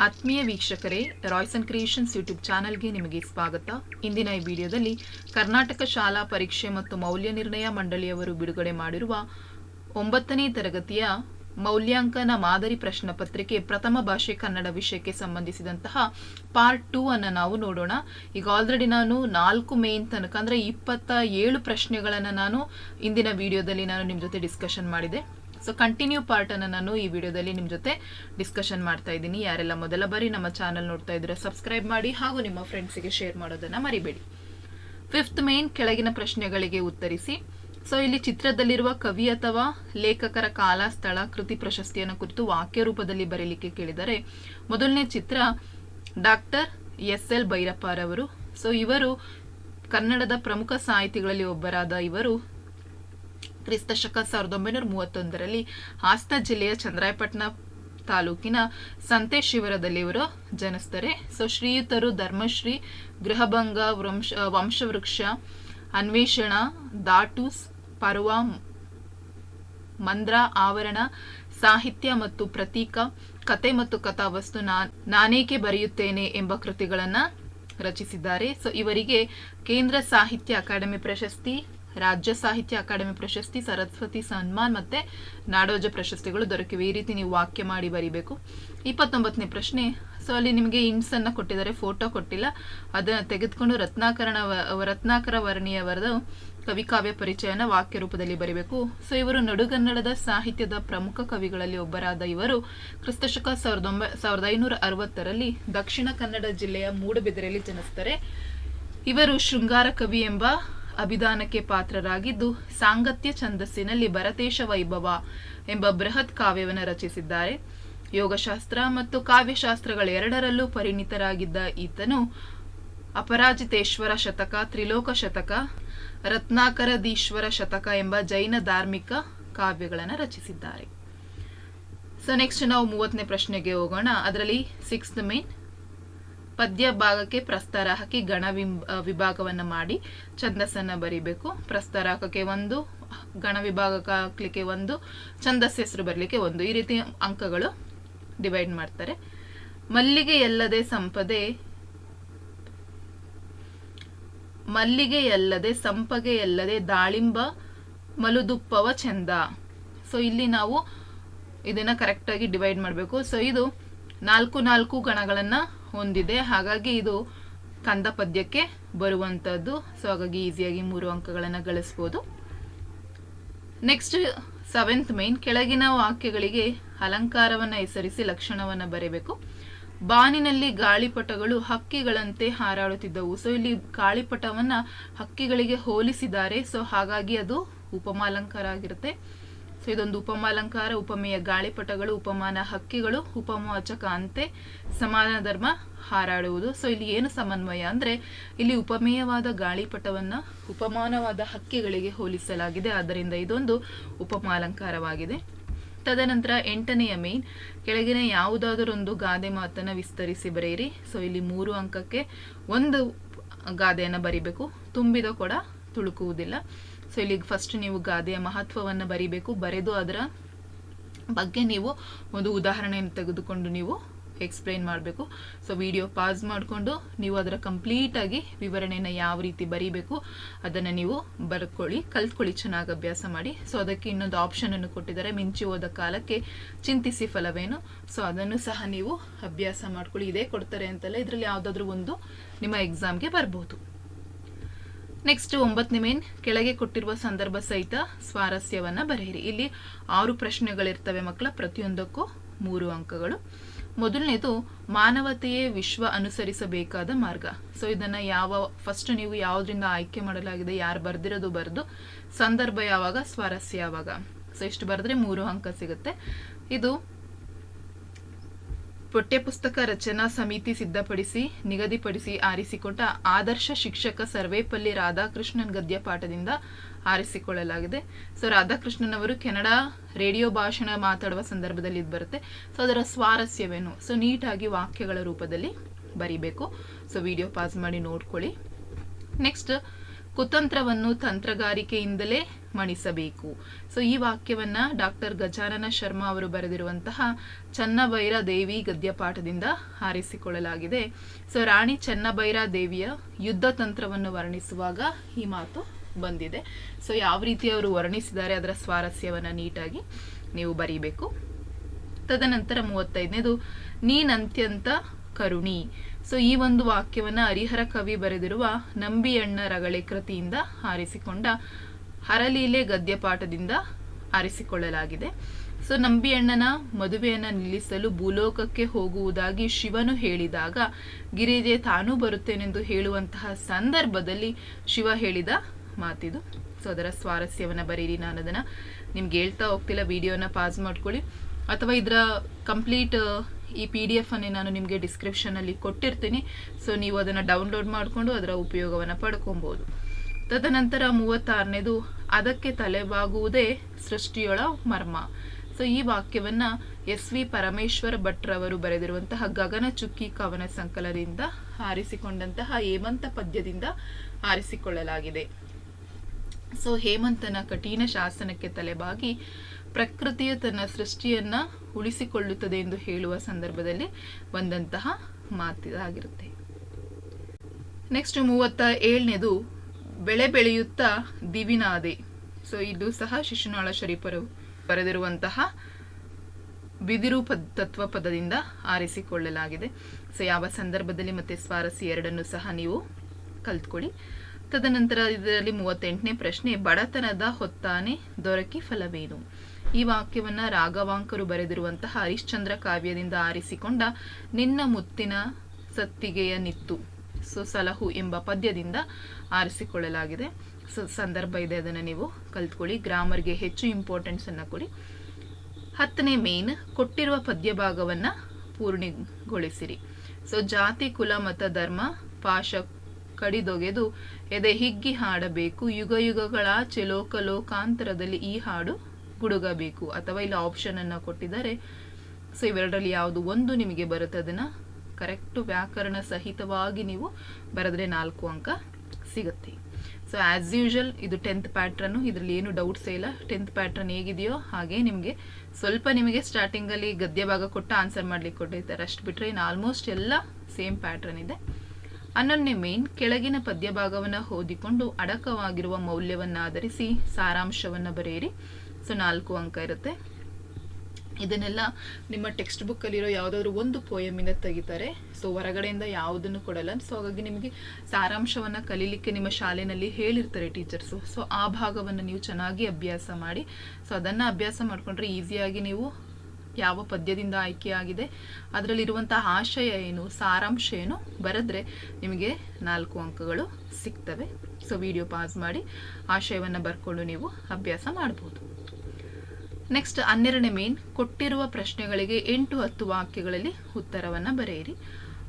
ಆತ್ಮೀಯ ವೀಕ್ಷಕರೇ Royce and creations YouTube ಚಾನಲ್ಗೆ ನಿಮಗೆ ಸ್ವಾಗತ. ಇಂದಿನ ಈ ವಿಡಿಯೋದಲ್ಲಿ ಕರ್ನಾಟಕ ಶಾಲಾ ಪರೀಕ್ಷೆ ಮತ್ತು ಮೌಲ್ಯ ನಿರ್ಣಯ ಮಂಡಳಿಯವರು ಬಿಡುಗಡೆ ಮಾಡಿರುವ ಒಂಬತ್ತನೇ ತರಗತಿಯ ಮೌಲ್ಯಾಂಕನ ಮಾದರಿ ಪ್ರಶ್ನೆ ಪತ್ರಿಕೆ ಪ್ರಥಮ ಭಾಷೆ ಕನ್ನಡ ವಿಷಯಕ್ಕೆ ಸಂಬಂಧಿಸಿದಂತಹ ಪಾರ್ಟ್ ಟೂ ಅನ್ನು ನಾವು ನೋಡೋಣ. ಈಗ ಆಲ್ರೆಡಿ ನಾನು ನಾಲ್ಕು ಮೇನ್ ತನಕ, ಅಂದರೆ ಇಪ್ಪತ್ತ ಏಳು ಪ್ರಶ್ನೆಗಳನ್ನು ನಾನು ಇಂದಿನ ವಿಡಿಯೋದಲ್ಲಿ ನಾನು ನಿಮ್ಮ ಜೊತೆ ಡಿಸ್ಕಷನ್ ಮಾಡಿದೆ. ಸೊ ಕಂಟಿನ್ಯೂ ಪಾರ್ಟನ್ನು ನಾನು ಈ ವಿಡಿಯೋದಲ್ಲಿ ನಿಮ್ಮ ಜೊತೆ ಡಿಸ್ಕಷನ್ ಮಾಡ್ತಾ ಇದ್ದೀನಿ. ಯಾರೆಲ್ಲ ಮೊದಲ ಬಾರಿ ನಮ್ಮ ಚಾನಲ್ ನೋಡ್ತಾ ಇದ್ರೆ ಸಬ್ಸ್ಕ್ರೈಬ್ ಮಾಡಿ ಹಾಗೂ ನಿಮ್ಮ ಫ್ರೆಂಡ್ಸಿಗೆ ಶೇರ್ ಮಾಡೋದನ್ನು ಮರಿಬೇಡಿ. ಫಿಫ್ತ್ ಮೇನ್ ಕೆಳಗಿನ ಪ್ರಶ್ನೆಗಳಿಗೆ ಉತ್ತರಿಸಿ. ಸೊ ಇಲ್ಲಿ ಚಿತ್ರದಲ್ಲಿರುವ ಕವಿ ಅಥವಾ ಲೇಖಕರ ಕಾಲ, ಸ್ಥಳ, ಕೃತಿ ಪ್ರಶಸ್ತಿಯನ್ನು ಕುರಿತು ವಾಕ್ಯ ರೂಪದಲ್ಲಿ ಬರೀಲಿಕ್ಕೆ ಕೇಳಿದರೆ, ಮೊದಲನೇ ಚಿತ್ರ ಡಾಕ್ಟರ್ ಎಸ್ ಎಲ್ ಭೈರಪ್ಪರವರು ಸೊ ಇವರು ಕನ್ನಡದ ಪ್ರಮುಖ ಸಾಹಿತಿಗಳಲ್ಲಿ ಒಬ್ಬರಾದ ಇವರು ಕ್ರಿಸ್ತ ಶಕ ಸಾವಿರದ ಒಂಬೈನೂರ ಮೂವತ್ತೊಂದರಲ್ಲಿ ಹಾಸನ ಜಿಲ್ಲೆಯ ಚಂದ್ರಾಯಪಟ್ಟಣ ತಾಲೂಕಿನ ಸಂತೆ ಶಿವರದಲ್ಲಿ ಇವರು ಜನಿಸ್ತಾರೆ. ಸೊ ಶ್ರೀಯುತರು ಧರ್ಮಶ್ರೀ, ಗೃಹಭಂಗ, ವಂಶ, ವಂಶವೃಕ್ಷ, ಅನ್ವೇಷಣ, ದಾಟೂಸ್, ಪರ್ವ, ಮಂದ್ರ, ಆವರಣ, ಸಾಹಿತ್ಯ ಮತ್ತು ಪ್ರತೀಕ, ಕತೆ ಮತ್ತು ಕಥಾವಸ್ತು ನಾನ್ ನಾನೇಕೆ ಬರೆಯುತ್ತೇನೆ ಎಂಬ ಕೃತಿಗಳನ್ನು ರಚಿಸಿದ್ದಾರೆ. ಸೊ ಇವರಿಗೆ ಕೇಂದ್ರ ಸಾಹಿತ್ಯ ಅಕಾಡೆಮಿ ಪ್ರಶಸ್ತಿ ರಾಜ್ಯ ಸಾಹಿತ್ಯ ಅಕಾಡೆಮಿ ಪ್ರಶಸ್ತಿ, ಸರಸ್ವತಿ ಸನ್ಮಾನ್ ಮತ್ತೆ ನಾಡೋಜ ಪ್ರಶಸ್ತಿಗಳು ದೊರಕಿವೆ. ಈ ರೀತಿ ನೀವು ವಾಕ್ಯ ಮಾಡಿ ಬರಿಬೇಕು. ಇಪ್ಪತ್ತೊಂಬತ್ತನೇ ಪ್ರಶ್ನೆ. ಸೊ ಅಲ್ಲಿ ನಿಮಗೆ ಇಂಡ್ಸ್ ಅನ್ನ ಕೊಟ್ಟಿದ್ದಾರೆ. ಫೋಟೋ ಕೊಟ್ಟಿಲ್ಲ. ಅದನ್ನ ತೆಗೆದುಕೊಂಡು ರತ್ನಾಕರಣ ರತ್ನಾಕರ ವರ್ಣಿಯವರದ ಕವಿಕಾವ್ಯ ಪರಿಚಯನ ವಾಕ್ಯ ರೂಪದಲ್ಲಿ ಬರೀಬೇಕು. ಸೊ ಇವರು ನಡುಗನ್ನಡದ ಸಾಹಿತ್ಯದ ಪ್ರಮುಖ ಕವಿಗಳಲ್ಲಿ ಒಬ್ಬರಾದ ಇವರು. ಕ್ರಿಸ್ತಶಕ ಸಾವಿರದ ಒಂಬೈ, ಸಾವಿರದ ಐನೂರ ಅರವತ್ತರಲ್ಲಿ ದಕ್ಷಿಣ ಕನ್ನಡ ಜಿಲ್ಲೆಯ ಮೂಡುಬಿದಿರೆಯಲ್ಲಿ ಜನಿಸ್ತಾರೆ. ಇವರು ಶೃಂಗಾರ ಕವಿ ಎಂಬ ಅಭಿಧಾನಕ್ಕೆ ಪಾತ್ರರಾಗಿದ್ದು ಸಾಂಗತ್ಯ ಛಂದಸ್ಸಿನಲ್ಲಿ ಭರತೇಶ ವೈಭವ ಎಂಬ ಬೃಹತ್ ಕಾವ್ಯವನ್ನು ರಚಿಸಿದ್ದಾರೆ. ಯೋಗಶಾಸ್ತ್ರ ಮತ್ತು ಕಾವ್ಯಶಾಸ್ತ್ರಗಳೆರಡರಲ್ಲೂ ಪರಿಣಿತರಾಗಿದ್ದ ಈತನು ಅಪರಾಜಿತೇಶ್ವರ ಶತಕ, ತ್ರಿಲೋಕ ಶತಕ, ರತ್ನಾಕರದೀಶ್ವರ ಶತಕ ಎಂಬ ಜೈನ ಧಾರ್ಮಿಕ ಕಾವ್ಯಗಳನ್ನು ರಚಿಸಿದ್ದಾರೆ. ಸೊ ನೆಕ್ಸ್ಟ್ ನಾವು ಮೂವತ್ತನೇ ಪ್ರಶ್ನೆಗೆ ಹೋಗೋಣ. ಅದರಲ್ಲಿ ಸಿಕ್ಸ್ತ್ ಮೇನ್ ಪದ್ಯ ಭಾಗಕ್ಕೆ ಪ್ರಸ್ತಾರ ಹಾಕಿ ಗಣ ವಿಭಾಗವನ್ನು ಮಾಡಿ ಛಂದಸ್ಸನ್ನ ಬರಿಬೇಕು. ಪ್ರಸ್ತಾರ ಹಾಕಕ್ಕೆ ಒಂದು, ಗಣ ವಿಭಾಗಕ್ಕೆ ಹಾಕ್ಲಿಕ್ಕೆ ಒಂದು ಛಂದಸ್ ಹೆಸರು ಬರಲಿಕ್ಕೆ ಒಂದು. ಈ ರೀತಿ ಅಂಕಗಳು ಡಿವೈಡ್ ಮಾಡ್ತಾರೆ. ಮಲ್ಲಿಗೆ ಎಲ್ಲದೆ ಸಂಪದೆ, ಮಲ್ಲಿಗೆ ಎಲ್ಲದೆ ಸಂಪಗೆ ಎಲ್ಲದೆ ದಾಳಿಂಬ ಮಲುದುಪ್ಪವ ಚಂದ ಸೊ ಇಲ್ಲಿ ನಾವು ಇದನ್ನ ಕರೆಕ್ಟಾಗಿ ಡಿವೈಡ್ ಮಾಡಬೇಕು. ಸೊ ಇದು ನಾಲ್ಕು ನಾಲ್ಕು ಗಣಗಳನ್ನ ಹೊಂದಿದೆ. ಹಾಗಾಗಿ ಇದು ಕಂದ ಪದ್ಯಕ್ಕೆ ಬರುವಂಥದ್ದು ಸೊ ಹಾಗಾಗಿ ಈಸಿಯಾಗಿ ಮೂರು ಅಂಕಗಳನ್ನು ಗಳಿಸ್ಬೋದು. ನೆಕ್ಸ್ಟ್ ಸೆವೆಂತ್ ಮೈನ್ ಕೆಳಗಿನ ವಾಕ್ಯಗಳಿಗೆ ಅಲಂಕಾರವನ್ನ ಹೆಸರಿಸಿ ಲಕ್ಷಣವನ್ನ ಬರೆಯಬೇಕು ಬಾನಿನಲ್ಲಿ ಗಾಳಿಪಟಗಳು ಹಕ್ಕಿಗಳಂತೆ ಹಾರಾಡುತ್ತಿದ್ದವು. ಸೊ ಇಲ್ಲಿ ಗಾಳಿಪಟವನ್ನ ಹಕ್ಕಿಗಳಿಗೆ ಹೋಲಿಸಿದ್ದಾರೆ. ಸೊ ಹಾಗಾಗಿ ಅದು ಉಪಮಾಲಂಕಾರ ಆಗಿರುತ್ತೆ. ಸೊ ಇದೊಂದು ಉಪಮಾಲಂಕಾರ, ಉಪಮೇಯ ಗಾಳಿಪಟಗಳು, ಉಪಮಾನ ಹಕ್ಕಿಗಳು, ಉಪಮೋಚಕ ಅಂತೆ ಸಮಾನ ಧರ್ಮ ಹಾರಾಡುವುದು. ಸೊ ಇಲ್ಲಿ ಏನು ಸಮನ್ವಯ ಅಂದ್ರೆ, ಇಲ್ಲಿ ಉಪಮೇಯವಾದ ಗಾಳಿಪಟವನ್ನ ಉಪಮಾನವಾದ ಹಕ್ಕಿಗಳಿಗೆ ಹೋಲಿಸಲಾಗಿದೆ. ಆದ್ದರಿಂದ ಇದೊಂದು ಉಪಮಾಲಂಕಾರವಾಗಿದೆ. ತದನಂತರ ಎಂಟನೆಯ ಮೇನ್ ಕೆಳಗಿನ ಯಾವುದಾದರೊಂದು ಗಾದೆ ಮಾತನ್ನ ವಿಸ್ತರಿಸಿ ಬರೆಯಿರಿ. ಸೊ ಇಲ್ಲಿ ಮೂರು ಅಂಕಕ್ಕೆ ಒಂದು ಗಾದೆಯನ್ನು ಬರಿಬೇಕು. ತುಂಬಿದ ಕೂಡ ತುಳುಕುವುದಿಲ್ಲ. ಸೊ ಇಲ್ಲಿಗೆ ಫಸ್ಟ್ ನೀವು ಗಾದೆಯ ಮಹತ್ವವನ್ನು ಬರಿಬೇಕು. ಬರೆದು ಅದರ ಬಗ್ಗೆ ನೀವು ಒಂದು ಉದಾಹರಣೆಯನ್ನು ತೆಗೆದುಕೊಂಡು ನೀವು ಎಕ್ಸ್ಪ್ಲೈನ್ ಮಾಡಬೇಕು. ಸೊ ವಿಡಿಯೋ ಪಾಸ್ ಮಾಡಿಕೊಂಡು ನೀವು ಅದರ ಕಂಪ್ಲೀಟಾಗಿ ವಿವರಣೆಯನ್ನು ಯಾವ ರೀತಿ ಬರೀಬೇಕು ಅದನ್ನು ನೀವು ಬರ್ಕೊಳ್ಳಿ, ಕಲ್ತ್ಕೊಳ್ಳಿ, ಚೆನ್ನಾಗಿ ಅಭ್ಯಾಸ ಮಾಡಿ. ಸೊ ಅದಕ್ಕೆ ಇನ್ನೊಂದು ಆಪ್ಷನನ್ನು ಕೊಟ್ಟಿದ್ದಾರೆ. ಮಿಂಚಿ ಹೋದ ಕಾಲಕ್ಕೆ ಚಿಂತಿಸಿ ಫಲವೇನು? ಸೊ ಅದನ್ನು ಸಹ ನೀವು ಅಭ್ಯಾಸ ಮಾಡ್ಕೊಳ್ಳಿ. ಇದೇ ಕೊಡ್ತಾರೆ ಅಂತಲ್ಲ, ಇದರಲ್ಲಿ ಯಾವುದಾದ್ರೂ ಒಂದು ನಿಮ್ಮ ಎಕ್ಸಾಮ್ಗೆ ಬರ್ಬೋದು. ನೆಕ್ಸ್ಟ್ ಒಂಬತ್ತನೇ ಮೇನ್ ಕೆಳಗೆ ಕೊಟ್ಟಿರುವ ಸಂದರ್ಭ ಸಹಿತ ಸ್ವಾರಸ್ಯವನ್ನು ಬರೆಯಿರಿ. ಇಲ್ಲಿ ಆರು ಪ್ರಶ್ನೆಗಳಿರ್ತವೆ ಮಕ್ಕಳ, ಪ್ರತಿಯೊಂದಕ್ಕೂ ಮೂರು ಅಂಕಗಳು. ಮೊದಲನೇದು, ಮಾನವತೆಯೇ ವಿಶ್ವ ಅನುಸರಿಸಬೇಕಾದ ಮಾರ್ಗ. ಸೊ ಇದನ್ನ ಯಾವ ಫಸ್ಟ್ ನೀವು ಯಾವುದರಿಂದ ಆಯ್ಕೆ ಮಾಡಲಾಗಿದೆ, ಯಾರು ಬರ್ದಿರೋದು ಬರೆದು, ಸಂದರ್ಭ ಯಾವಾಗ, ಸ್ವಾರಸ್ಯ ಯಾವಾಗ. ಸೊ ಇಷ್ಟು ಬರೆದ್ರೆ ಮೂರು ಅಂಕ ಸಿಗುತ್ತೆ. ಇದು ಪಠ್ಯಪುಸ್ತಕ ರಚನಾ ಸಮಿತಿ ಸಿದ್ಧಪಡಿಸಿ, ನಿಗದಿಪಡಿಸಿ ಆರಿಸಿಕೊಟ್ಟ ಆದರ್ಶ ಶಿಕ್ಷಕ ಸರ್ವೇಪಲ್ಲಿ ರಾಧಾಕೃಷ್ಣನ್ ಗದ್ಯ ಪಾಠದಿಂದ ಆರಿಸಿಕೊಳ್ಳಲಾಗಿದೆ. ಸೊ ರಾಧಾಕೃಷ್ಣನ್ ಅವರು ಕೆನಡಾ ರೇಡಿಯೋ ಭಾಷಣ ಮಾತಾಡುವ ಸಂದರ್ಭದಲ್ಲಿ ಇದು ಬರುತ್ತೆ. ಸೊ ಅದರ ಸ್ವಾರಸ್ಯವೇನು? ಸೊ ನೀಟಾಗಿ ವಾಕ್ಯಗಳ ರೂಪದಲ್ಲಿ ಬರಿಬೇಕು. ಸೊ ವಿಡಿಯೋ ಪಾಸ್ ಮಾಡಿ ನೋಡ್ಕೊಳ್ಳಿ. ನೆಕ್ಸ್ಟ್ ಕುತಂತ್ರವನ್ನು ತಂತ್ರಗಾರಿಕೆಯಿಂದಲೇ ಮಣಿಸಬೇಕು ಸೊ, ಈ ವಾಕ್ಯವನ್ನ ಡಾಕ್ಟರ್ ಗಜಾನನ ಶರ್ಮಾ ಅವರು ಬರೆದಿರುವಂತಹ ಚನ್ನಬೈರ ದೇವಿ ಗದ್ಯಪಾಠದಿಂದ ಹಾರಿಸಿಕೊಳ್ಳಲಾಗಿದೆ. ಸೊ, ರಾಣಿ ಚನ್ನಬೈರ ದೇವಿಯ ಯುದ್ಧ ತಂತ್ರವನ್ನು ವರ್ಣಿಸುವಾಗ ಈ ಮಾತು ಬಂದಿದೆ. ಸೊ, ಯಾವ ರೀತಿ ಅವರು ವರ್ಣಿಸಿದ್ದಾರೆ ಅದರ ಸ್ವಾರಸ್ಯವನ್ನ ನೀಟಾಗಿ ನೀವು ಬರೀಬೇಕು. ತದನಂತರ ಮೂವತ್ತೈದನೇದು, ನೀನಂತ್ಯಂತ ಕರುಣಿ ಸೊ, ಈ ಒಂದು ವಾಕ್ಯವನ್ನ ಹರಿಹರ ಕವಿ ಬರೆದಿರುವ ನಂಬಿಯಣ್ಣ ರಗಳೆ ಕೃತಿಯಿಂದ ಆರಿಸಿಕೊಂಡ ಹರಲೀಲೆ ಗದ್ಯಪಾಠದಿಂದ ಆರಿಸಿಕೊಳ್ಳಲಾಗಿದೆ. ಸೊ, ನಂಬಿಯಣ್ಣನ ಮದುವೆಯನ್ನು ನಿಲ್ಲಿಸಲು ಭೂಲೋಕಕ್ಕೆ ಹೋಗುವುದಾಗಿ ಶಿವನು ಹೇಳಿದಾಗ, ಗಿರಿಜೆ ತಾನೂ ಬರುತ್ತೇನೆಂದು ಹೇಳುವಂತಹ ಸಂದರ್ಭದಲ್ಲಿ ಶಿವ ಹೇಳಿದ ಮಾತಿದು. ಸೊ, ಅದರ ಸ್ವಾರಸ್ಯವನ್ನು ಬರೀರಿ ನಾನು ಅದನ್ನ ನಿಮ್ಗೆ ಹೇಳ್ತಾ ಹೋಗ್ತಿಲ್ಲ, ವಿಡಿಯೋನ ಪಾಸ್ ಮಾಡ್ಕೊಳ್ಳಿ. ಅಥವಾ ಇದರ ಕಂಪ್ಲೀಟ್, ಈ ಪಿ ಡಿ ಎಫ್ ಅನ್ನೇ ನಾನು ನಿಮಗೆ ಡಿಸ್ಕ್ರಿಪ್ಷನಲ್ಲಿ ಕೊಟ್ಟಿರ್ತೀನಿ. ಸೊ, ನೀವು ಅದನ್ನು ಡೌನ್ಲೋಡ್ ಮಾಡಿಕೊಂಡು ಅದರ ಉಪಯೋಗವನ್ನು ಪಡ್ಕೊಬೋದು. ತದನಂತರ ಮೂವತ್ತಾರನೇದು, ಅದಕ್ಕೆ ತಲೆಬಾಗುವುದೇ ಸೃಷ್ಟಿಯೊಳ ಮರ್ಮ. ಸೊ ಈ ವಾಕ್ಯವನ್ನ ಎಸ್ ವಿ ಪರಮೇಶ್ವರ ಭಟ್ರವರು ಬರೆದಿರುವಂತಹ ಗಗನ ಚುಕ್ಕಿ ಕವನ ಸಂಕಲನದಿಂದ ಆರಿಸಿಕೊಂಡಂತಹ ಹೇಮಂತ ಪದ್ಯದಿಂದ ಆರಿಸಿಕೊಳ್ಳಲಾಗಿದೆ ಸೊ ಹೇಮಂತನ ಕಠಿಣ ಶಾಸನಕ್ಕೆ ತಲೆಬಾಗಿ ಪ್ರಕೃತಿಯ ತನ್ನ ಸೃಷ್ಟಿಯನ್ನ ಉಳಿಸಿಕೊಳ್ಳುತ್ತದೆ ಎಂದು ಹೇಳುವ ಸಂದರ್ಭದಲ್ಲಿ ಬಂದಂತಹ ಮಾತಿದಾಗಿರುತ್ತೆ. ನೆಕ್ಸ್ಟ್ ಮೂವತ್ತ ಏಳನೇದು ಬೆಳೆ ಬೆಳೆಯುತ್ತಾ ದಿವಿನಾದೆ. ಸೊ, ಇದು ಸಹ ಶಿಶುನಾಳ ಶರೀಫರು ಬರೆದಿರುವಂತಹ ಬಿದಿರು ಪದ, ತತ್ವ ಪದದಿಂದ ಆರಿಸಿಕೊಳ್ಳಲಾಗಿದೆ. ಸೊ, ಯಾವ ಸಂದರ್ಭದಲ್ಲಿ ಮತ್ತೆ ಸ್ವಾರಸ್ಯ ಎರಡನ್ನು ಸಹ ನೀವು ಕಲ್ತ್ಕೊಳ್ಳಿ. ತದನಂತರ ಇದರಲ್ಲಿ ಮೂವತ್ತೆಂಟನೇ ಪ್ರಶ್ನೆ, ಬಡತನದ ಹೊತ್ತಾನೆ ದೊರಕಿ ಫಲವೇನು? ಈ ವಾಕ್ಯವನ್ನ ರಾಘವಾಂಕರು ಬರೆದಿರುವಂತಹ ಹರಿಶ್ಚಂದ್ರ ಕಾವ್ಯದಿಂದ ಆರಿಸಿಕೊಂಡ ನಿನ್ನ ಮುತ್ತಿನ ಸತ್ತಿಗೆಯ ನಿತ್ತು. ಸೊ ಸಲಹು ಎಂಬ ಪದ್ಯದಿಂದ ಆರಿಸಿಕೊಳ್ಳಲಾಗಿದೆ. ಸೊ, ಸಂದರ್ಭ ಇದೆ, ಅದನ್ನು ನೀವು ಕಲ್ತ್ಕೊಳ್ಳಿ. ಗ್ರಾಮರ್ಗೆ ಹೆಚ್ಚು ಇಂಪಾರ್ಟೆನ್ಸನ್ನು ಕೊಡಿ. ಹತ್ತನೇ ಮೇನ್ ಕೊಟ್ಟಿರುವ ಪದ್ಯ ಭಾಗವನ್ನು ಪೂರ್ಣಗೊಳಿಸಿರಿ. ಸೊ, ಜಾತಿ, ಕುಲ, ಮತ, ಧರ್ಮ, ಪಾಶ, ಕಡಿದೊಗೆದು ಎದೆ ಹಿಗ್ಗಿ ಹಾಡಬೇಕು. ಯುಗ ಯುಗಗಳ ಚೆಲೋಕ ಲೋಕಾಂತರದಲ್ಲಿ ಈ ಹಾಡು ಗುಡುಗಬೇಕು. ಅಥವಾ ಇಲ್ಲಿ ಆಪ್ಷನ್ ಅನ್ನು ಕೊಟ್ಟಿದ್ದಾರೆ. ಸೊ, ಇವೆರಡರಲ್ಲಿ ಯಾವುದು ಒಂದು ನಿಮಗೆ ಬರುತ್ತೆ, ಅದನ್ನ ಕರೆಕ್ಟ್ ವ್ಯಾಕರಣ ಸಹಿತವಾಗಿ ನೀವು ಬರೆದ್ರೆ ನಾಲ್ಕು ಅಂಕ ಸಿಗುತ್ತೆ. ಸೊ ಆಸ್ ಯೂಶಲ್ ಇದು ಟೆಂತ್ ಪ್ಯಾಟ್ರನ್ನು ಇದರಲ್ಲಿ ಏನು ಡೌಟ್ಸ್ ಇಲ್ಲ. ಟೆಂತ್ ಪ್ಯಾಟ್ರನ್ ಹೇಗಿದೆಯೋ ಹಾಗೆ ನಿಮಗೆ ಸ್ವಲ್ಪ ನಿಮಗೆ ಸ್ಟಾರ್ಟಿಂಗಲ್ಲಿ ಗದ್ಯ ಭಾಗ ಕೊಟ್ಟ ಆನ್ಸರ್ ಮಾಡ್ಲಿಕ್ಕೆ ಕೊಟ್ಟಿರ್ತಾರೆ. ಅಷ್ಟು ಬಿಟ್ಟರೆ ಇನ್ನು ಆಲ್ಮೋಸ್ಟ್ ಎಲ್ಲ ಸೇಮ್ ಪ್ಯಾಟ್ರನ್ ಇದೆ. ಹನ್ನೊಂದನೇ ಮೇನ್ ಕೆಳಗಿನ ಪದ್ಯ ಭಾಗವನ್ನು ಓದಿಕೊಂಡು ಅಡಕವಾಗಿರುವ ಮೌಲ್ಯವನ್ನು ಆಧರಿಸಿ ಸಾರಾಂಶವನ್ನು ಬರೆಯಿರಿ. ಸೊ ನಾಲ್ಕು ಅಂಕ ಇರುತ್ತೆ. ಇದನ್ನೆಲ್ಲ ನಿಮ್ಮ ಟೆಕ್ಸ್ಟ್ ಬುಕ್ಕಲ್ಲಿರೋ ಯಾವುದಾದ್ರು ಒಂದು ಪೋಯಮಿಂದ ತೆಗಿತಾರೆ. ಸೊ ಹೊರಗಡೆಯಿಂದ ಯಾವುದನ್ನು ಕೊಡಲ್ಲ. ಸೊ ಹಾಗಾಗಿ ನಿಮಗೆ ಸಾರಾಂಶವನ್ನು ಕಲೀಲಿಕ್ಕೆ ನಿಮ್ಮ ಶಾಲೆಯಲ್ಲಿ ಹೇಳಿರ್ತಾರೆ ಟೀಚರ್ಸು ಸೊ ಆ ಭಾಗವನ್ನು ನೀವು ಚೆನ್ನಾಗಿ ಅಭ್ಯಾಸ ಮಾಡಿ. ಸೊ ಅದನ್ನು ಅಭ್ಯಾಸ ಮಾಡಿಕೊಂಡ್ರೆ ಈಸಿಯಾಗಿ ನೀವು ಯಾವ ಪದ್ಯದಿಂದ ಆಯ್ಕೆಯಾಗಿದೆ ಅದರಲ್ಲಿರುವಂಥ ಆಶಯ ಏನು, ಸಾರಾಂಶ ಏನು ಬರೆದ್ರೆ ನಿಮಗೆ ನಾಲ್ಕು ಅಂಕಗಳು ಸಿಗ್ತವೆ. ಸೊ ವಿಡಿಯೋ ಪಾಸ್ ಮಾಡಿ ಆಶಯವನ್ನು ಬರ್ಕೊಂಡು ನೀವು ಅಭ್ಯಾಸ ಮಾಡ್ಬೋದು. ನೆಕ್ಸ್ಟ್ ಹನ್ನೆರಡನೇ ಮೇನ್ ಕೊಟ್ಟಿರುವ ಪ್ರಶ್ನೆಗಳಿಗೆ ಎಂಟು ಹತ್ತು ವಾಕ್ಯಗಳಲ್ಲಿ ಉತ್ತರವನ್ನು ಬರೆಯಿರಿ.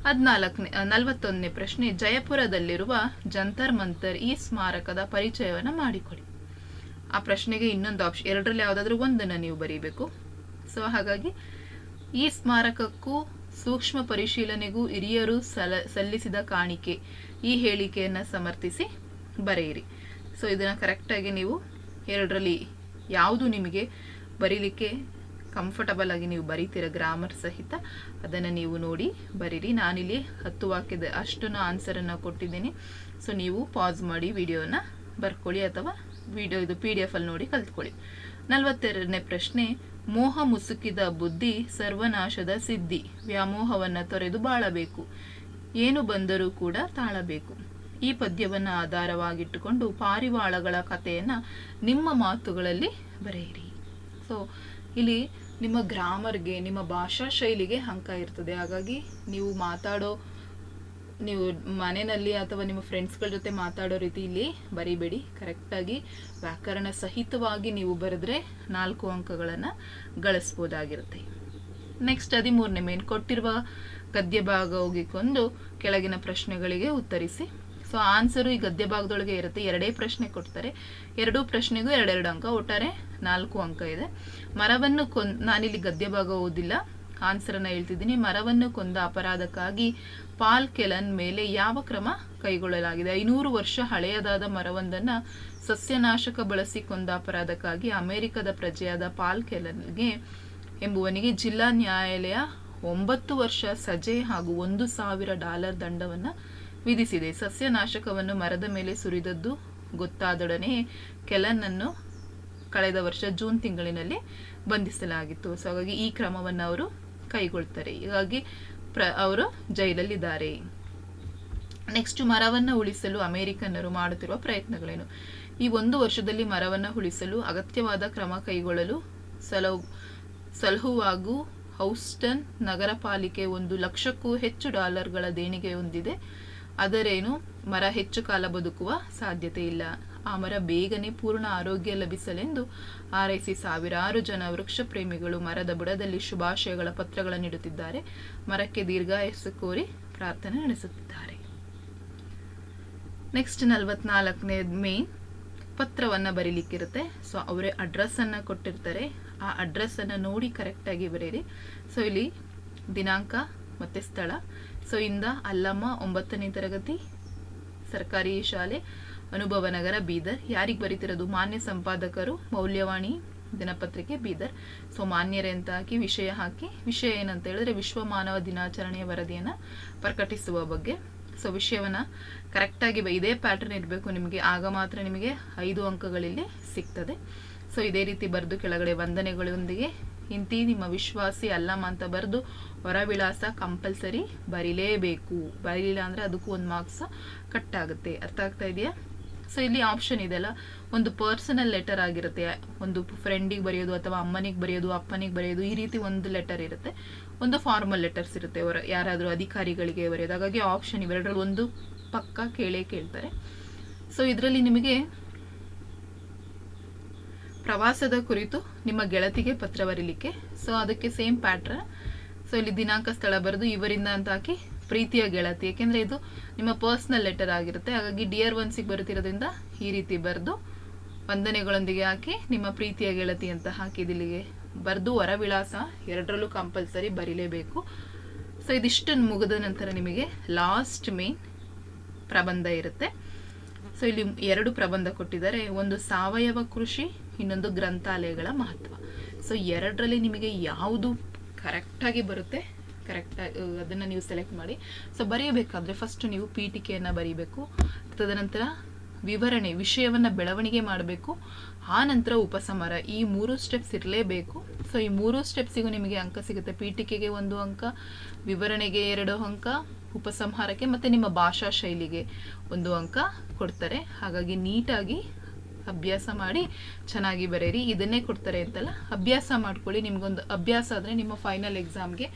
ಹದಿನಾಲ್ಕನೇ ನಲವತ್ತೊಂದನೇ ಪ್ರಶ್ನೆ, ಜಯಪುರದಲ್ಲಿರುವ ಜಂತರ್ ಮಂತರ್ ಈ ಸ್ಮಾರಕದ ಪರಿಚಯವನ್ನು ಮಾಡಿಕೊಡಿ. ಆ ಪ್ರಶ್ನೆಗೆ ಇನ್ನೊಂದು ಆಪ್ಷನ್ ಎರಡರಲ್ಲಿ ಯಾವುದಾದ್ರೂ ಒಂದನ್ನು ನೀವು ಬರೀಬೇಕು. ಸೊ ಹಾಗಾಗಿ ಈ ಸ್ಮಾರಕಕ್ಕೂ ಸೂಕ್ಷ್ಮ ಪರಿಶೀಲನೆಗೂ ಹಿರಿಯರು ಸಲ, ಸಲ್ಲಿಸಿದ ಕಾಣಿಕೆ, ಈ ಹೇಳಿಕೆಯನ್ನು ಸಮರ್ಥಿಸಿ ಬರೆಯಿರಿ. ಸೊ ಇದನ್ನು ಕರೆಕ್ಟಾಗಿ ನೀವು ಎರಡರಲ್ಲಿ ಯಾವುದು ನಿಮಗೆ ಬರೀಲಿಕ್ಕೆ ಕಂಫರ್ಟಬಲ್ ಆಗಿ ನೀವು ಬರೀತೀರ ಗ್ರಾಮರ್ ಸಹಿತ, ಅದನ್ನು ನೀವು ನೋಡಿ ಬರೀರಿ. ನಾನಿಲ್ಲಿ ಹತ್ತು ವಾಕ್ಯದ ಅಷ್ಟನ್ನು ಆನ್ಸರನ್ನು ಕೊಟ್ಟಿದ್ದೀನಿ. ಸೊ ನೀವು ಪಾಸ್ ಮಾಡಿ ವಿಡಿಯೋನ ಬರ್ಕೊಳ್ಳಿ ಅಥವಾ ವಿಡಿಯೋ ಇದು ಪಿ ಡಿ ಎಫಲ್ಲಿ ನೋಡಿ ಕಲ್ತ್ಕೊಳ್ಳಿ. ನಲವತ್ತೆರಡನೇ ಪ್ರಶ್ನೆ, ಮೋಹ ಮುಸುಕಿದ ಬುದ್ಧಿ ಸರ್ವನಾಶದ ಸಿದ್ಧಿ. ವ್ಯಾಮೋಹವನ್ನು ತೊರೆದು ಬಾಳಬೇಕು. ಏನು ಬಂದರೂ ಕೂಡ ತಾಳಬೇಕು. ಈ ಪದ್ಯವನ್ನು ಆಧಾರವಾಗಿಟ್ಟುಕೊಂಡು ಪಾರಿವಾಳಗಳ ಕಥೆಯನ್ನು ನಿಮ್ಮ ಮಾತುಗಳಲ್ಲಿ ಬರೆಯಿರಿ. ಸೊ ಇಲ್ಲಿ ನಿಮ್ಮ ಗ್ರಾಮರ್ಗೆ, ನಿಮ್ಮ ಭಾಷಾ ಶೈಲಿಗೆ ಅಂಕ ಇರ್ತದೆ. ಹಾಗಾಗಿ ನೀವು ಮಾತಾಡೋ, ನೀವು ಮನೆಯಲ್ಲಿ ಅಥವಾ ನಿಮ್ಮ ಫ್ರೆಂಡ್ಸ್ಗಳ ಜೊತೆ ಮಾತಾಡೋ ರೀತಿ ಇಲ್ಲಿ ಬರಿಬೇಡಿ. ಕರೆಕ್ಟಾಗಿ ವ್ಯಾಕರಣ ಸಹಿತವಾಗಿ ನೀವು ಬರೆದ್ರೆ ನಾಲ್ಕು ಅಂಕಗಳನ್ನು ಗಳಿಸ್ಬೋದಾಗಿರುತ್ತೆ. ನೆಕ್ಸ್ಟ್ ಹದಿಮೂರನೇ ಮೇನ್ ಕೊಟ್ಟಿರುವ ಗದ್ಯ ಭಾಗ ಹೋಗಿಕೊಂಡು ಕೆಳಗಿನ ಪ್ರಶ್ನೆಗಳಿಗೆ ಉತ್ತರಿಸಿ. ಸೊ ಆನ್ಸರು ಈ ಗದ್ಯ ಭಾಗದೊಳಗೆ ಇರುತ್ತೆ. ಎರಡೇ ಪ್ರಶ್ನೆ ಕೊಡ್ತಾರೆ. ಎರಡೂ ಪ್ರಶ್ನೆಗೂ ಎರಡೆರಡು ಅಂಕ ಒಟ್ಟಾರೆ ನಾಲ್ಕು ಅಂಕ ಇದೆ. ಮರವನ್ನು ಕೊನ್ ನಾನಿಲ್ಲಿ ಗದ್ಯ ಭಾಗ ಓದಿಲ್ಲ. ಆನ್ಸರನ್ನು ಹೇಳ್ತಿದ್ದೀನಿ. ಮರವನ್ನು ಕೊಂದ ಅಪರಾಧಕ್ಕಾಗಿ ಪಾಲ್ ಕೆಲನ್ ಮೇಲೆ ಯಾವ ಕ್ರಮ ಕೈಗೊಳ್ಳಲಾಗಿದೆ? ಐನೂರು ವರ್ಷ ಹಳೆಯದಾದ ಮರವೊಂದನ್ನ ಸಸ್ಯನಾಶಕ ಬಳಸಿ ಕೊಂದ ಅಪರಾಧಕ್ಕಾಗಿ ಅಮೆರಿಕದ ಪ್ರಜೆಯಾದ ಪಾಲ್ ಕೆಲನ್ಗೆ ಎಂಬುವನಿಗೆ ಜಿಲ್ಲಾ ನ್ಯಾಯಾಲಯ ಒಂಬತ್ತು ವರ್ಷ ಸಜೆ ಹಾಗೂ ಒಂದು ಸಾವಿರ ಡಾಲರ್ ದಂಡವನ್ನು ವಿಧಿಸಿದೆ. ಸಸ್ಯನಾಶಕವನ್ನು ಮರದ ಮೇಲೆ ಸುರಿದದ್ದು ಗೊತ್ತಾದೊಡನೆ ಕೆಲನನ್ನು ಕಳೆದ ವರ್ಷ ಜೂನ್ ತಿಂಗಳಿನಲ್ಲಿ ಬಂಧಿಸಲಾಗಿತ್ತು. ಸೊ ಹಾಗಾಗಿ ಈ ಕ್ರಮವನ್ನು ಅವರು ಕೈಗೊಳ್ತಾರೆ. ಹೀಗಾಗಿ ಪ್ರ, ಅವರು ಜೈಲಲ್ಲಿದ್ದಾರೆ. ನೆಕ್ಸ್ಟ್ ಮರವನ್ನು ಉಳಿಸಲು ಅಮೆರಿಕನ್ನರು ಮಾಡುತ್ತಿರುವ ಪ್ರಯತ್ನಗಳೇನು? ಈ ಒಂದು ವರ್ಷದಲ್ಲಿ ಮರವನ್ನು ಉಳಿಸಲು ಅಗತ್ಯವಾದ ಕ್ರಮ ಕೈಗೊಳ್ಳಲು ಸಲಹು, ಸಲಹುವಾಗೂ ಹೌಸ್ಟನ್ ನಗರ ಪಾಲಿಕೆ ಒಂದು ಲಕ್ಷಕ್ಕೂ ಹೆಚ್ಚು ಡಾಲರ್ಗಳ ದೇಣಿಗೆ ಹೊಂದಿದೆ. ಅದರೇನು? ಮರ ಹೆಚ್ಚು ಕಾಲ ಬದುಕುವ ಸಾಧ್ಯತೆ ಇಲ್ಲ ಆ ಮರ ಬೇಗನೆ ಪೂರ್ಣ ಆರೋಗ್ಯ ಲಭಿಸಲೆಂದು ಆರೈಸಿ ಸಾವಿರಾರು ಜನ ವೃಕ್ಷ ಪ್ರೇಮಿಗಳು ಮರದ ಬುಡದಲ್ಲಿ ಶುಭಾಶಯಗಳ ಪತ್ರಗಳನ್ನು ನೀಡುತ್ತಿದ್ದಾರೆ. ಮರಕ್ಕೆ ದೀರ್ಘಾಯಸ್ಸು ಕೋರಿ ಪ್ರಾರ್ಥನೆ ನಡೆಸುತ್ತಿದ್ದಾರೆ. ನೆಕ್ಸ್ಟ್ ನಲವತ್ನಾಲ್ಕನೇ ಮೇ ಪತ್ರವನ್ನು ಬರೀಲಿಕ್ಕಿರುತ್ತೆ. ಸೊ, ಅವರೇ ಅಡ್ರೆಸ್ಸನ್ನು ಕೊಟ್ಟಿರ್ತಾರೆ. ಆ ಅಡ್ರೆಸ್ಸನ್ನು ನೋಡಿ ಕರೆಕ್ಟಾಗಿ ಬರೀರಿ ಸೊ, ಇಲ್ಲಿ ದಿನಾಂಕ ಮತ್ತು ಸ್ಥಳ. ಸೊ, ಇಂದ ಅಲ್ಲಮ್ಮ ಒಂಬತ್ತನೇ ತರಗತಿ, ಸರ್ಕಾರಿ ಶಾಲೆ ಅನುಭವ ನಗರ ಬೀದರ್. ಯಾರಿಗೆ ಬರೀತಿರೋದು? ಮಾನ್ಯ ಸಂಪಾದಕರು, ಮೌಲ್ಯವಾಣಿ ದಿನಪತ್ರಿಕೆ ಬೀದರ್. ಸೊ, ಮಾನ್ಯರೇ ಅಂತ ಹಾಕಿ ವಿಷಯ ಹಾಕಿ. ವಿಷಯ ಏನಂತ ಹೇಳಿದ್ರೆ ವಿಶ್ವ ಮಾನವ ದಿನಾಚರಣೆಯ ವರದಿಯನ್ನು ಪ್ರಕಟಿಸುವ ಬಗ್ಗೆ. ಸೊ, ವಿಷಯವನ್ನು ಕರೆಕ್ಟಾಗಿ ಇದೇ ಪ್ಯಾಟರ್ನ್ ಇರಬೇಕು ನಿಮಗೆ. ಆಗ ಮಾತ್ರ ನಿಮಗೆ ಐದು ಅಂಕಗಳಲ್ಲಿ ಸಿಗ್ತದೆ. ಸೊ, ಇದೇ ರೀತಿ ಬರೆದು ಕೆಳಗಡೆ ವಂದನೆಗಳೊಂದಿಗೆ ಇಂತಿ ನಿಮ್ಮ ವಿಶ್ವಾಸಿ ಅಲ್ಲಮ್ಮ ಅಂತ ಬರೆದು ಹೊರವಿಳಾಸ ಕಂಪಲ್ಸರಿ ಬರೀಲೇಬೇಕು. ಬರೀಲಿಲ್ಲ ಅಂದರೆ ಅದಕ್ಕೂ ಒಂದು ಮಾರ್ಕ್ಸ್ ಕಟ್ ಆಗುತ್ತೆ. ಅರ್ಥ ಆಗ್ತಾ ಇದೆಯಾ? ಸೊ ಇಲ್ಲಿ ಆಪ್ಷನ್ ಇದೆಲ್ಲ ಒಂದು ಪರ್ಸನಲ್ ಲೆಟರ್ ಆಗಿರುತ್ತೆ, ಒಂದು ಫ್ರೆಂಡಿಗೆ ಬರೆಯೋದು ಅಥವಾ ಅಮ್ಮನಿಗೆ ಬರೆಯೋದು, ಅಪ್ಪನಿಗೆ ಬರೆಯೋದು, ಈ ರೀತಿ ಒಂದು ಲೆಟರ್ ಇರುತ್ತೆ. ಒಂದು ಫಾರ್ಮಲ್ ಲೆಟರ್ಸ್ ಇರುತ್ತೆ, ಅವರ ಯಾರಾದರೂ ಅಧಿಕಾರಿಗಳಿಗೆ ಬರೆಯೋದು. ಹಾಗಾಗಿ ಆಪ್ಷನ್ ಇವೆರಡರಲ್ಲಿ ಒಂದು ಪಕ್ಕ ಕೇಳೇ ಕೇಳ್ತಾರೆ. ಸೊ ಇದರಲ್ಲಿ ನಿಮಗೆ ಪ್ರವಾಸದ ಕುರಿತು ನಿಮ್ಮ ಗೆಳತಿಗೆ ಪತ್ರ ಬರೀಲಿಕ್ಕೆ. ಸೊ ಅದಕ್ಕೆ ಸೇಮ್ ಪ್ಯಾಟ್ರನ್ ಸೊ ಇಲ್ಲಿ ದಿನಾಂಕ ಸ್ಥಳ ಬರೆದು, ಇವರಿಂದ ಅಂತ ಹಾಕಿ ಪ್ರೀತಿಯ ಗೆಳತಿ. ಏಕೆಂದರೆ ಇದು ನಿಮ್ಮ ಪರ್ಸ್ನಲ್ ಲೆಟರ್ ಆಗಿರುತ್ತೆ. ಹಾಗಾಗಿ ಡಿಯರ್ ಒನ್ಸಿಗೆ ಬರುತ್ತಿರೋದ್ರಿಂದ ಈ ರೀತಿ ಬರೆದು ವಂದನೆಗಳೊಂದಿಗೆ ಹಾಕಿ ನಿಮ್ಮ ಪ್ರೀತಿಯ ಗೆಳತಿ ಅಂತ ಹಾಕಿದಿಲ್ಲಿಗೆ ಬರೆದು ಹೊರ ವಿಳಾಸ ಎರಡರಲ್ಲೂ ಕಂಪಲ್ಸರಿ ಬರೀಲೇಬೇಕು. ಸೊ ಇದಿಷ್ಟನ್ನು ಮುಗಿದ ನಂತರ ನಿಮಗೆ ಲಾಸ್ಟ್ ಮೇನ್ ಪ್ರಬಂಧ ಇರುತ್ತೆ. ಸೊ ಇಲ್ಲಿ ಎರಡು ಪ್ರಬಂಧ ಕೊಟ್ಟಿದ್ದಾರೆ. ಒಂದು ಸಾವಯವ ಕೃಷಿ, ಇನ್ನೊಂದು ಗ್ರಂಥಾಲಯಗಳ ಮಹತ್ವ. ಸೊ ಎರಡರಲ್ಲಿ ನಿಮಗೆ ಯಾವುದು ಕರೆಕ್ಟಾಗಿ ಬರುತ್ತೆ? ಕರೆಕ್ಟಾಗಿ ಅದನ್ನು ನೀವು ಸೆಲೆಕ್ಟ್ ಮಾಡಿ. ಸೊ ಬರೆಯಬೇಕಾದ್ರೆ ಫಸ್ಟ್ ನೀವು ಪೀಠಿಕೆಯನ್ನು ಬರೀಬೇಕು. ತದನಂತರ ವಿವರಣೆ, ವಿಷಯವನ್ನು ಬೆಳವಣಿಗೆ ಮಾಡಬೇಕು. ಆ ನಂತರ ಉಪಸಂಹಾರ ಈ ಮೂರು ಸ್ಟೆಪ್ಸ್ ಇರಲೇಬೇಕು. ಸೊ ಈ ಮೂರು ಸ್ಟೆಪ್ಸಿಗೂ ನಿಮಗೆ ಅಂಕ ಸಿಗುತ್ತೆ. ಪೀಠಿಕೆಗೆ ಒಂದು ಅಂಕ, ವಿವರಣೆಗೆ ಎರಡು ಅಂಕ, ಉಪಸಂಹಾರಕ್ಕೆ ಮತ್ತು ನಿಮ್ಮ ಭಾಷಾ ಶೈಲಿಗೆ ಒಂದು ಅಂಕ ಕೊಡ್ತಾರೆ. ಹಾಗಾಗಿ ನೀಟಾಗಿ ಅಭ್ಯಾಸ ಮಾಡಿ ಚೆನ್ನಾಗಿ ಬರೀರಿ. ಇದನ್ನೇ ಕೊಡ್ತಾರೆ ಅಂತಲ್ಲ, ಅಭ್ಯಾಸ ಮಾಡ್ಕೊಳ್ಳಿ. ನಿಮಗೊಂದು ಅಭ್ಯಾಸ ಆದರೆ ನಿಮ್ಮ ಫೈನಲ್ ಎಕ್ಸಾಮ್ಗೆ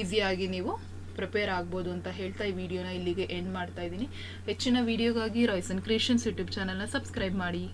ಈಸಿಯಾಗಿ ನೀವು ಪ್ರಿಪೇರ್ ಆಗ್ಬೋದು ಅಂತ ಹೇಳ್ತಾ ಈ ವಿಡಿಯೋನ ಇಲ್ಲಿಗೆ ಎಂಡ್ ಮಾಡ್ತಾ ಇದ್ದೀನಿ. ಹೆಚ್ಚಿನ ವಿಡಿಯೋಗಾಗಿ ರಾಯ್ಸನ್ ಕ್ರಿಯೇಷನ್ಸ್ ಯೂಟ್ಯೂಬ್ ಚಾನಲ್ನ ಸಬ್ಸ್ಕ್ರೈಬ್ ಮಾಡಿ.